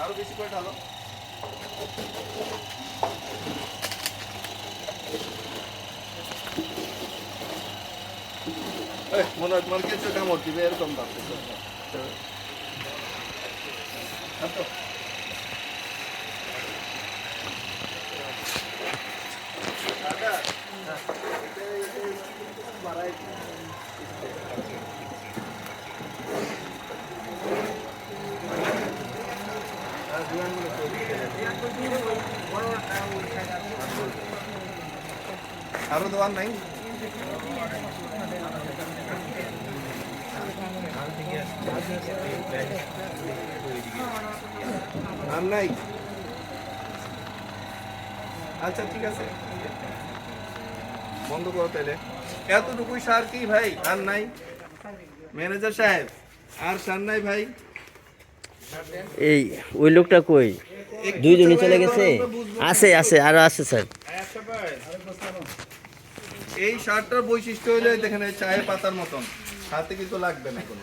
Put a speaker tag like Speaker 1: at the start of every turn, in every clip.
Speaker 1: আরও বেশি করে ঢালো। মনে হয় তোমার কিছু কামড় দিবে এরকম ভাবতেছো আচ্ছা। দাদা, এটা- এটা একটু বাড়াই দিন। আর বিমানগুলো তৈরি করে আরও দেওয়ার নাই? আর নাই? আচ্ছা ঠিক আছে। বন্ধ করো তাহলে। এতটুকুই সার কি ভাই? আর নাই? ম্যানেজার সাহেব, আর সার নাই ভাই?
Speaker 2: এই, ওই লোকটা কই?
Speaker 1: দুই
Speaker 2: দুইজনই চলে গেছে? আছে আছে, আরও আছে, স্যার।
Speaker 1: এই শার্টটার বৈশিষ্ট্য হলো দেখেন চায়ের পাতার মতন। সাথে কিছু লাগবে না কোনো।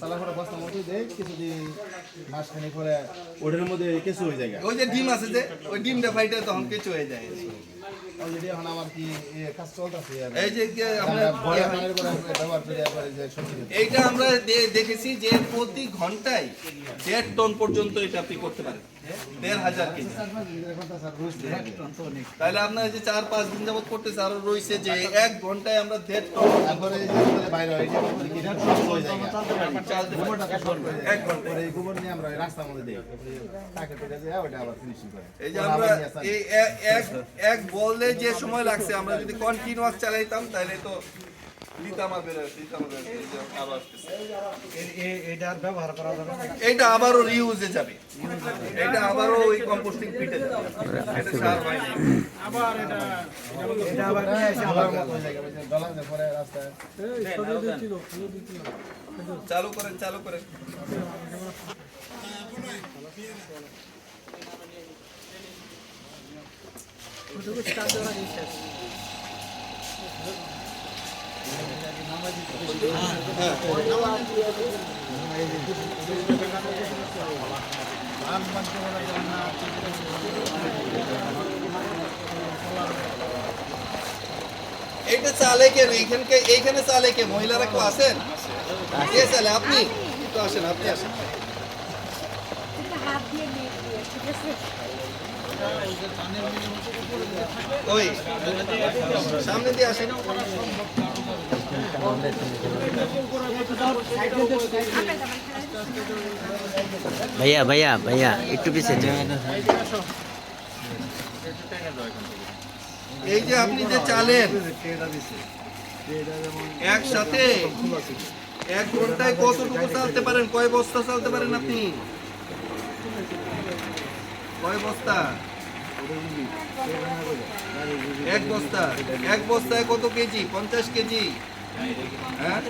Speaker 1: চালা
Speaker 3: করে বস্তার মধ্যে দেয় কিছুদিন ওটার মধ্যে হয়ে যায়
Speaker 1: ওই যে ডিম আছে যে ওই ডিমটা ফাইটে তখন কেঁচু হয়ে যায়।
Speaker 3: অলরেডি এখন আমার কি কাজ চলতেছে
Speaker 1: এই যে যে
Speaker 3: আমরা
Speaker 1: আপনার
Speaker 3: বড় পানির করে ব্যবহার করে যে
Speaker 1: এইটা আমরা দেখেছি যে প্রতি ঘন্টায় দেড় টন পর্যন্ত এটা আপনি করতে পারেন। দেড় হাজার কেজি। তাহলে আপনার যে চার পাঁচ দিন যাবত করতেছে আরও রয়েছে যে এক ঘন্টায় আমরা দেড় টন
Speaker 3: তারপরে যে বাইরে হয়, এই যে আমাদের কি সব যায়
Speaker 1: চাল দিতে পারি। এক
Speaker 3: ঘণ্টা এই গোবর নিয়ে আমরা রাস্তার মধ্যে দিই তাকে টেকে যায় ওটা আবার ফিনিশিং করে
Speaker 1: এই যে আমরা
Speaker 3: আবার নিয়ে আসে।
Speaker 1: এই এক এক বললে যে সময় লাগছে আমরা যদি কন্টিনিউয়াস চালাইতাম তাহলে তো এইটা আবারও রিউজে যাবে। এটা আবারও ওই কম্পোস্টিং পিটে যাবে। এটা সার হয়
Speaker 3: আবার যে পরে রাস্তায়
Speaker 1: চালু করেন চালু করেন এইটা চালে কে এইখানকে এইখানে চালে কে মহিলারা কেউ আসেন কে চালে আপনি তো আসেন আপনি আসেন
Speaker 4: এটা হাত দিয়ে নিয়ে দিয়ে, ঠিক আছে?
Speaker 1: ওই সামনে দিয়ে আসেন
Speaker 2: ভাইয়া ভাইয়া ভাইয়া, একটু পিছিয়ে।
Speaker 1: এই যে আপনি যে চালেন, একসাথে এক ঘন্টায় কতটুকু চালতে পারেন? কয় বস্তা চালতে পারেন আপনি? কয় বস্তা? এক বস্তা। এক বস্তায় কত কেজি? পঞ্চাশ কেজি? হ্যাঁ?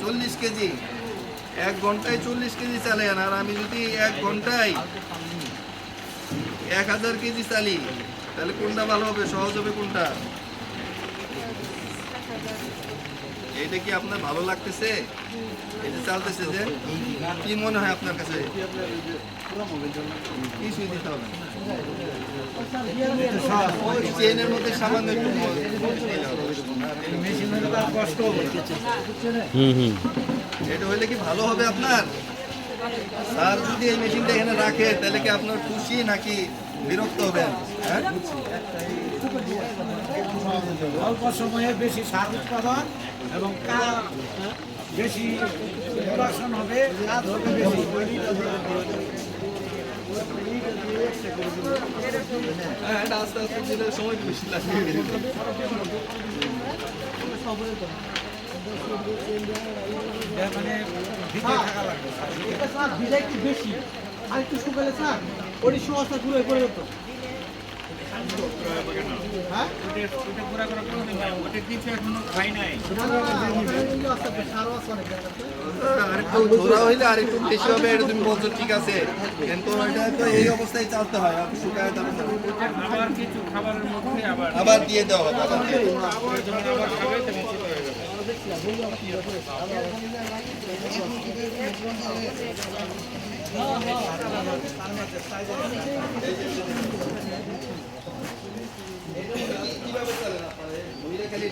Speaker 1: চল্লিশ কেজি। এক ঘন্টায় চল্লিশ কেজি চালেন আর আমি যদি এক ঘন্টায় এক হাজার কেজি চালি, তাহলে কোনটা ভালো হবে? সহজ হবে কোনটা? এইটা কি আপনার ভালো লাগতেছে? যে চালতেছে যে? কি মনে হয় আপনার কাছে? কিছুই দিতে হবে
Speaker 2: হুম হুম।
Speaker 1: এটা হইলে কি ভালো হবে আপনার? স্যার যদি এই মেশিনটা এখানে রাখে তাহলে কি আপনার খুশি নাকি বিরক্ত হবেন? হ্যাঁ?
Speaker 5: অল্প সময়ে বেশি সার উৎপাদন এবং বেশি প্রোডাকশন হবে কাজ হবে বেশি
Speaker 1: হ্যাঁ এটা আস্তে আস্তে দিলে সময় বেশি লাগবে
Speaker 6: বেশি আর একটু শুকালে স্যার। ওটি সমস্যা ঘুরে পড়ে যেত
Speaker 1: ঠিক আছে। কিন্তু এই অবস্থায় চালতে হয় আবার দিয়ে দেওয়া হবে আবার দিয়ে খালি?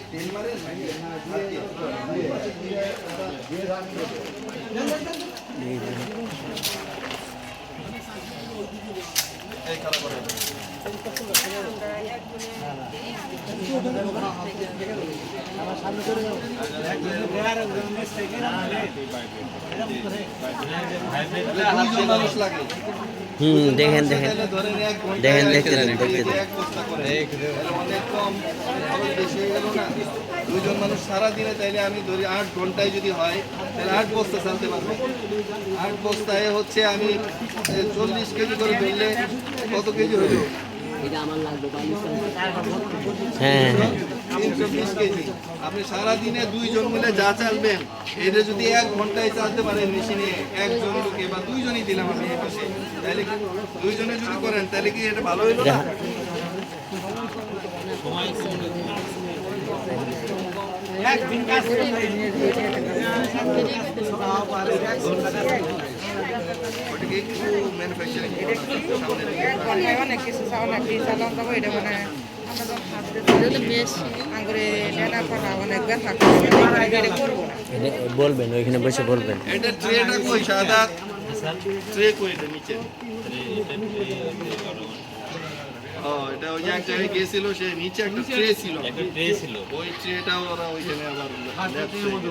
Speaker 1: এই খারাপ করে
Speaker 2: হুম দেখেন দেখেন দেখেন, দেখতে
Speaker 1: দেন,
Speaker 2: দেখতে দেন।
Speaker 1: এক বস্তা করে। তাহলে অনেক কম খরচ বেশি গেল না দুইজন মানুষ সারা দিনে তাইলে আমি ধরি আট ঘন্টায় যদি হয় তাহলে আট বস্তা চালতে পারব আট বস্তায় হচ্ছে আমি চল্লিশ কেজি করে ধরলে কত কেজি হলো
Speaker 2: হ্যাঁ হ্যাঁ।
Speaker 1: কেজি। আপনি সারা দিনে দুইজন মিলে যা চালবেন এটা যদি এক ঘন্টায় চালতে পারেন মেশিনে একজন লোকে বা দুইজনই দিলাম আমি এই পাশে তাহলে কি দুইজনে যদি করেন তাহলে কি এটা ভালো হইল না?
Speaker 5: কাজ
Speaker 7: বেশি আঙ্গুরে নেনা করা করব। না
Speaker 2: এটা বলবেন ওইখানে বসে বলবেন।
Speaker 1: এটা ট্রেটা কই সাদা? ট্রে কই এটা নিচে? ও এটা ওই এক জায়গায় গেছিল সে নিচে একটা ট্রে ছিল।
Speaker 8: ট্রে ছিল।
Speaker 1: ওই ট্রেটা ওরা ওইখানে আবার মধ্যে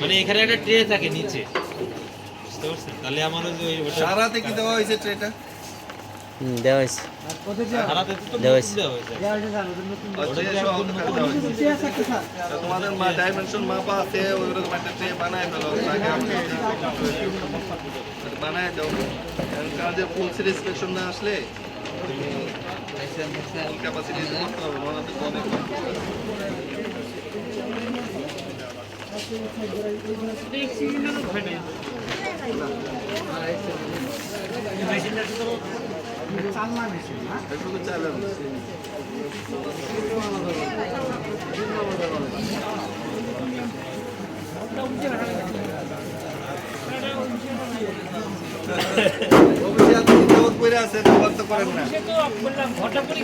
Speaker 8: মানে এখানে একটা ট্রে থাকে নিচে তাহলে আমার যে
Speaker 1: সারাতে কি দেওয়া হয়েছে ট্রেটা বানায় কাজের ফুল সিরিজ সেকশন না আসলে
Speaker 5: চালনা মেশিন না
Speaker 1: চালান বিপদ পড়ে আছে ব্যবহার তো করেন না।
Speaker 5: ঘটা পড়ে